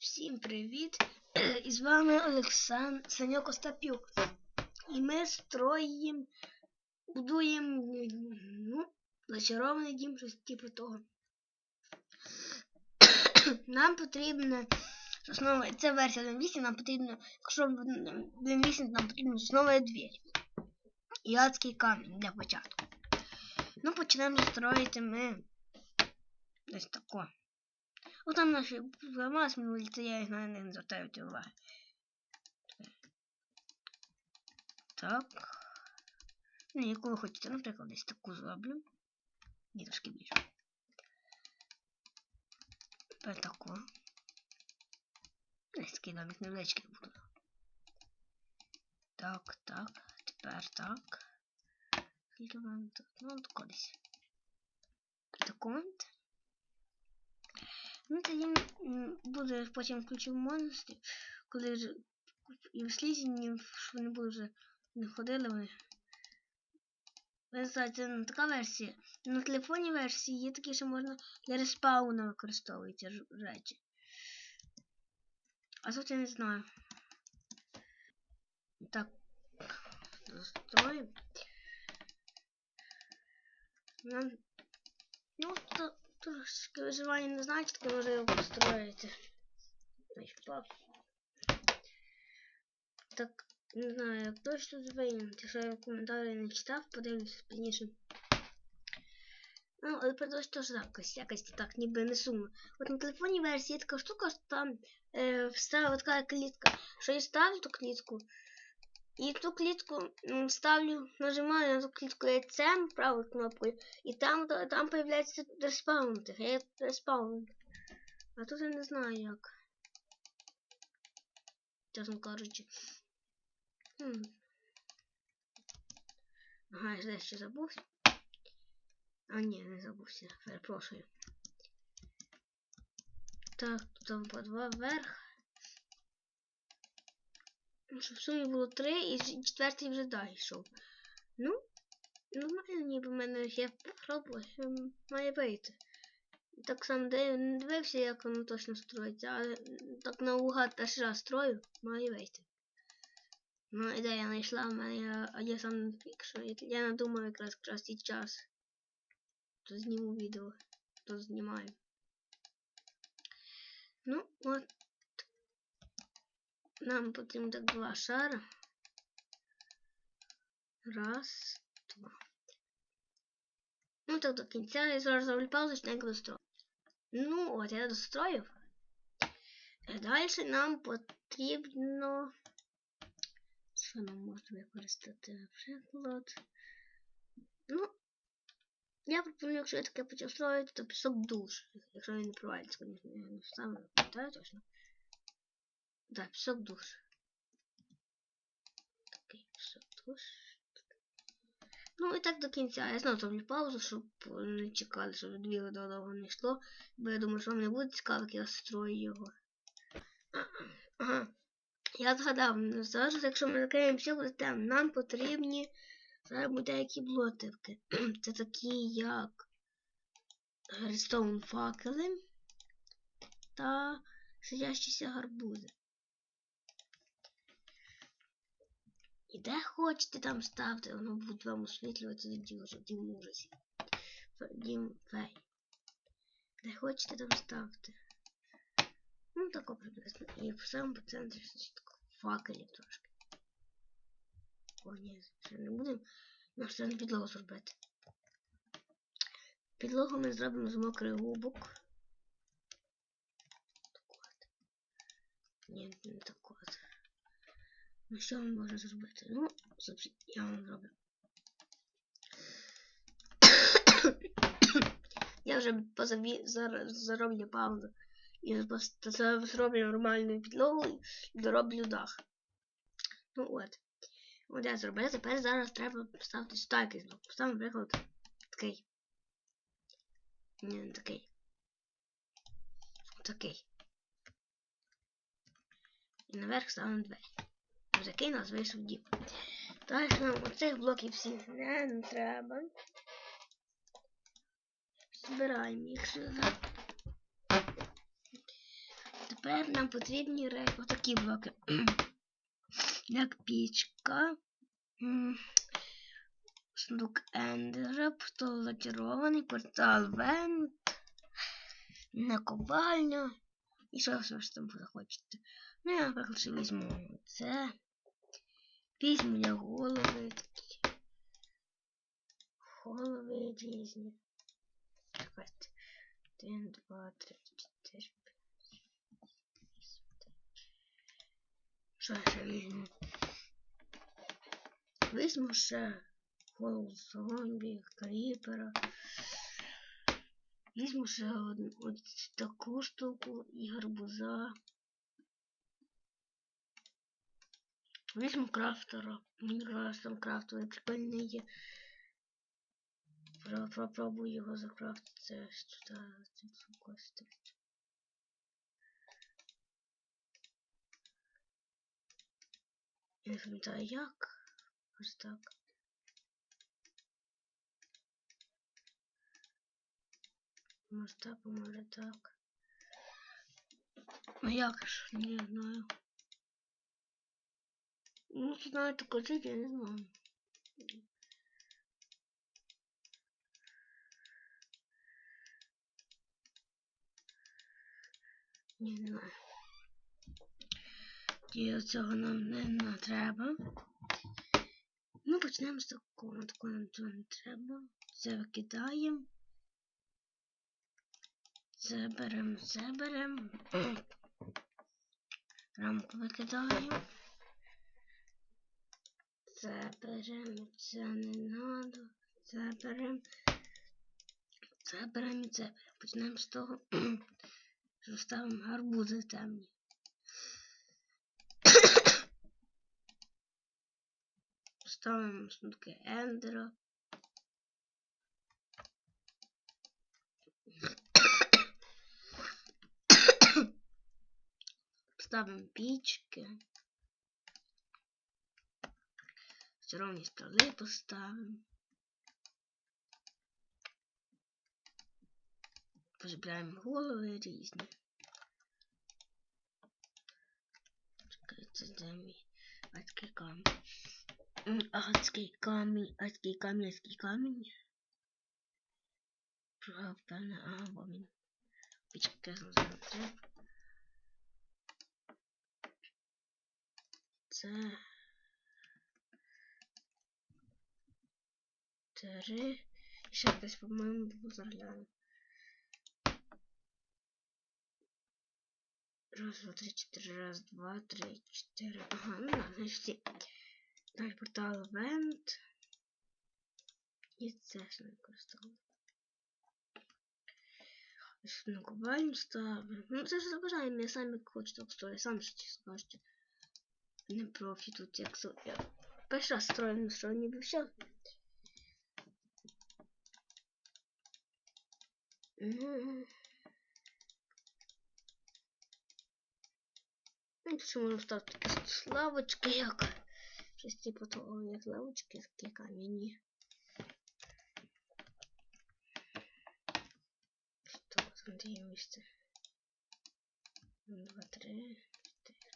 Всім привіт! І з вами Олександр Саньок Остапюк. І ми строїмо, будуємо ну, зачарований дім, щось типу того. Нам потрібно основа, це версія 1.8, нам потрібно, якщо 1.8, нам потрібно основа двері. І адський камінь для початку. Ну, почнемо строїти ми десь тако. Ну там наші ламас минулі, я їх на них не звертаю уваги. Так. Ну, яку ви хочете, наприклад, десь таку зроблю. Ні, трошки більше. Тепер таку. Десь такий домик невеличкий буду. Так, так. Тепер так. Скільки в мене тут? Ну, тако десь. Таку. Ну, тоді буде потім включив монстрів, коли вже і в слізі, що вони будуть вже не ходили вони. Це не така версія. На телефоні версії є такі, що можна для респауна використовуються речі. А тут я не знаю. Так. Настроїмо. Ну, то Трошки виживання не знаєте, таке може його построїти. Так, не знаю, як точно звинен. Якщо я коментарі не читав, подивлюся пізніше. Ну, але продовжує теж якось, якось так, ніби не сумно. От на телефоні версії є така штука, що там е, встала така клітка. Що я ставлю ту клітку, і ту клітку ставлю, нажимаю на ту клітку яйцем правою кнопкою, і там там появляється респаунти. Я респаун. А тут я не знаю як. Чесно кажучи. Хм. Ага, я ще забувся. А ні, не забувся. Перепрошую. Так, тут там по два вверх. Щоб сумі було три і четвертий вже далі йшов. Ну, нормально ніби в мене я пробую, має вийти. Так само не дивився, як воно точно строїться, але так наугад перший раз строю, має вийти. Ну, ідея знайшла в мене, а я сам якщо я надумав якраз красти час. То зніму відео, то знімаю. Ну, от нам потрібно так два шара. Раз, два. Ну так до кінця я зараз зроблю паузу, що я дострою. Ну, от я достроїв. Далі нам потрібно... Що нам можна використати, наприклад? Ну, я пропоную, якщо я таке почав строїти, то пісок душ. Якщо він не провалиться, звісно, я не саме пам'ятаю точно. Да, пісок душ. Такий душ. Ну і так до кінця. Я знову зроблю паузу, щоб не чекали, щоб дві години довго не йшло. Бо я думаю, що вам не буде цікаво, як я строю його. Ага. Я згадав, зараз, якщо ми закриємо все буде нам потрібні зараз деякі блотивки. Це такі як Redstone факели та сидящіся гарбузи. І де хочете там ставте, воно буде вам освітлювати діло, що дім ужасі. Дім фей. Де хочете там ставте. Ну тако приблизно. І в самому центрі факелів трошки. О, ні, ще не будемо. Нам ще підлогу зробити. Підлогу ми зробимо з мокрих губок. Так от. Ні, не так от. Ну що ми можемо зробити? Ну, я вам зроблю. я вже позаві... зароблю паузу. І зроблю нормальну підлогу і дороблю дах. Ну от. От я зробив. Тепер зараз треба поставити стайки знову. Поставимо, наприклад, такий. Ні, не такий. Такий. І наверх ставимо двері. Який нас вийшов дім. Так, нам оцих блоків всіх не, треба. Збираємо їх сюди. Тепер нам потрібні отакі блоки. Як пічка. Сундук Ендера, портал портал Вент, наковальня. І що ж там захочете. Ну, я, наприклад, візьму це. Візьму я голови такі. Голови різні. Чекайте. Один, два, три, чотири, п'ять. Що ще візьму? Візьму ще голову зомбі, кріпера. Візьму ще одну, ось таку штуку і гарбуза. Візьму крафтера. Мені кажется, там крафтовий прикольний є. Про- Попробую його закрафтити. Це сюди. Я не пам'ятаю як. Ось так. Може так, може так. Ну як ж, не знаю. Ну, знаю, таке жити, я не знаю. Не знаю. І цього нам не треба. Ну, почнемо з такого. Такого нам цього не треба. Це викидаємо. Це беремо, це беремо. Рамку викидаємо. Це беремо, це не надо. Це беремо. Це беремо це беремо. Почнемо з того, що ставимо гарбузи темні. Ставимо сундуки ендера. Ставимо пічки. З ровні сторони поставимо. Позбираємо голови резни. Чекайте, замі. Адский камень. Адский камень. Адский камень, адський камінь. Правда, не або він. Пічки зараз. 4. І десь, по-моєму, було заглянемо. Раз, два, три, чотири, раз, два, три, чотири. Ага, ну да, значить. Далі портал Event. І це ж не використовували. На ставлю. Ну це ж забажаємо, я сам як хочу так строю, сам ж скажете. Не профі тут, як. Перший раз строю, ну, не строю, ніби все. Ну. Ну, ще можна ставити якісь лавочки, як. Щось типу того, як лавочки, такі кам'яні. Що там де є місце? Два, три, чотири.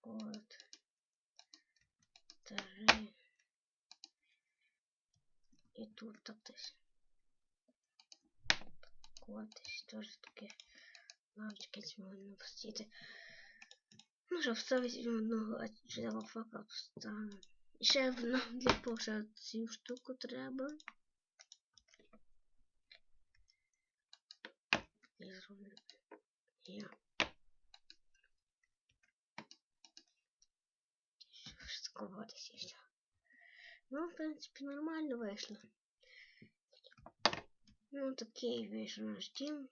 От. Три. І тут так десь. От десь теж таке. Лавочки можна пустити. Ну, щоб вставити одного чудового фака вставимо. І ще нам для поша цю штуку треба. І зроблю. Я. Сковатися і все. Ну, в принципі, нормально вийшло. Ну, такий вийшов наш дім.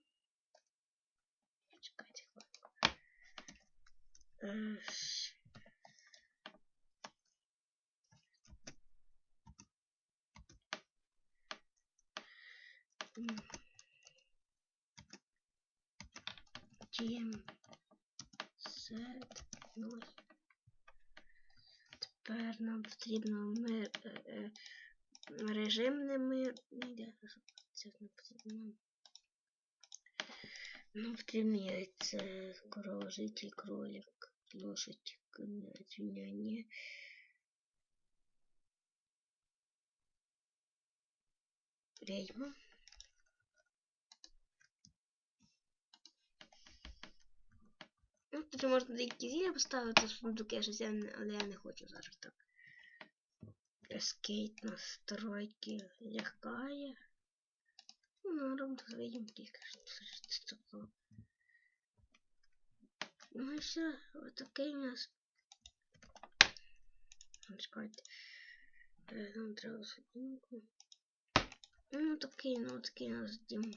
Чекайте хвилинку. Е, щ- М. Дім. Сет. Нуль. Тепер нам потрібно мир, е, е, режимний мир. Ні, де ж це не потрібно. Ну, потрібно яйце, корова, житель, кролик, лошадь, коня, свиня, Ведьма. Ну, тут можна деякі зілля поставити в сундуки, щось я не, але я не хочу зараз так. Скейт настройки легкая. Ну, тільки що було. Ну і все, отакий у нас. Нам треба судинку. Ну, такий, ну, такий у нас дім.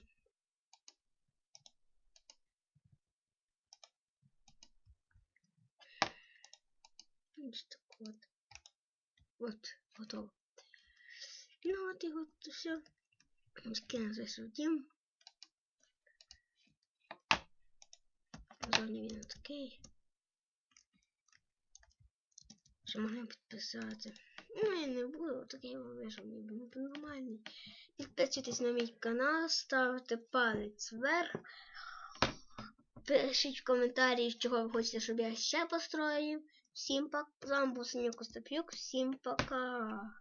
Ось так от. Вот, готово. Ну от і от все. Скину зайшов дім. Зовні він такий. Що можна підписати. Ну, я не буду, такий вийшов, ніби нормальний. Підписуйтесь на мій канал, ставте палець вверх. Пишіть в коментарі, чого ви хочете, щоб я ще построїв. Всім пока. З вами був Синьок Остапюк. Всім пока.